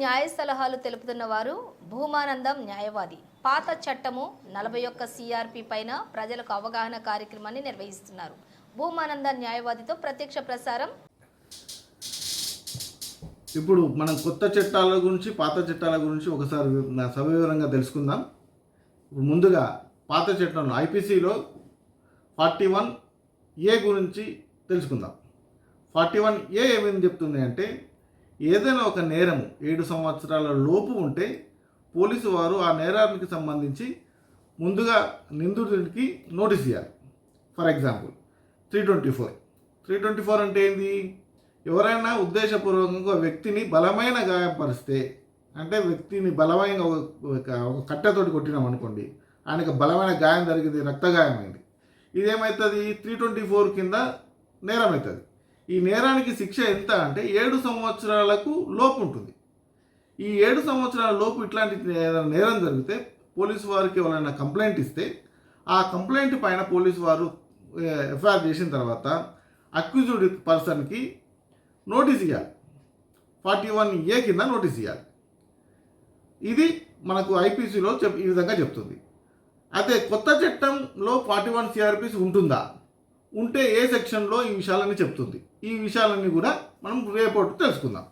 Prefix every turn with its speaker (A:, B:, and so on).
A: న్యాయ సలహాలు తెలుపుతున్న వారు భూమానందం న్యాయవాది. పాత చట్టము నలభై ఒక్క సిఆర్పి పైన ప్రజలకు అవగాహన కార్యక్రమాన్ని నిర్వహిస్తున్నారు. భూమానంద న్యాయవాదితో ప్రత్యక్ష ప్రసారం.
B: ఇప్పుడు మనం కొత్త చట్టాల గురించి పాత చట్టాల గురించి ఒకసారి సవివరంగా తెలుసుకుందాం. ముందుగా పాత చట్టంలో ఐపీసీలో ఫార్టీ వన్ ఏ గురించి తెలుసుకుందాం. ఫార్టీ వన్ ఏ ఏమేమి చెప్తుంది అంటే ఏదైనా ఒక నేరము ఏడు సంవత్సరాల లోపు ఉంటే పోలీసు వారు ఆ నేరానికి సంబంధించి ముందుగా నిందితుడికి నోటీస్ ఇవ్వాలి for example three twenty four. Three twenty four అంటే ఏంది? ఎవరైనా ఉద్దేశపూర్వకంగా ఒక వ్యక్తిని బలమైన గాయపరిస్తే అంటే వ్యక్తిని బలమైన ఒక ఒక- కట్టెతోటి కొట్టినాం అనుకోండి ఆయనకు బలమైన గాయం జరిగింది రక్త అయింది ఇదేమవుతుంది త్రీ ట్వంటీ ఫోర్ కింద నేరం అవుతుంది ఈ నేరానికి శిక్ష ఎంత అంటే ఏడు సంవత్సరాలకు లోపు ఉంటుంది. ఈ ఏడు సంవత్సరాల లోపు ఇట్లాంటి నేరం జరిగితే పోలీసు వారికి ఎవరైనా కంప్లైంట్ ఇస్తే ఆ కంప్లైంట్ పైన పోలీసు వారు ఎఫ్ఐఆర్ చేసిన తర్వాత అక్యూజ్డ్ పర్సన్కి నోటీస్ ఇవ్వాలి ఫార్టీ వన్ ఏ కింద నోటీస్ ఇవ్వాలి ఇది మనకు ఐపీసీలో చెప్ ఈ విధంగా చెప్తుంది. అదే కొత్త చట్టంలో ఫార్టీ వన్ సిఆర్పిస్ ఉంటుందా? ఉంటే ఏ సెక్షన్లో ఈ విషయాలన్నీ చెప్తుంది. ఈ విషయాలన్నీ కూడా మనం రేపటి తెలుసుకుందాం.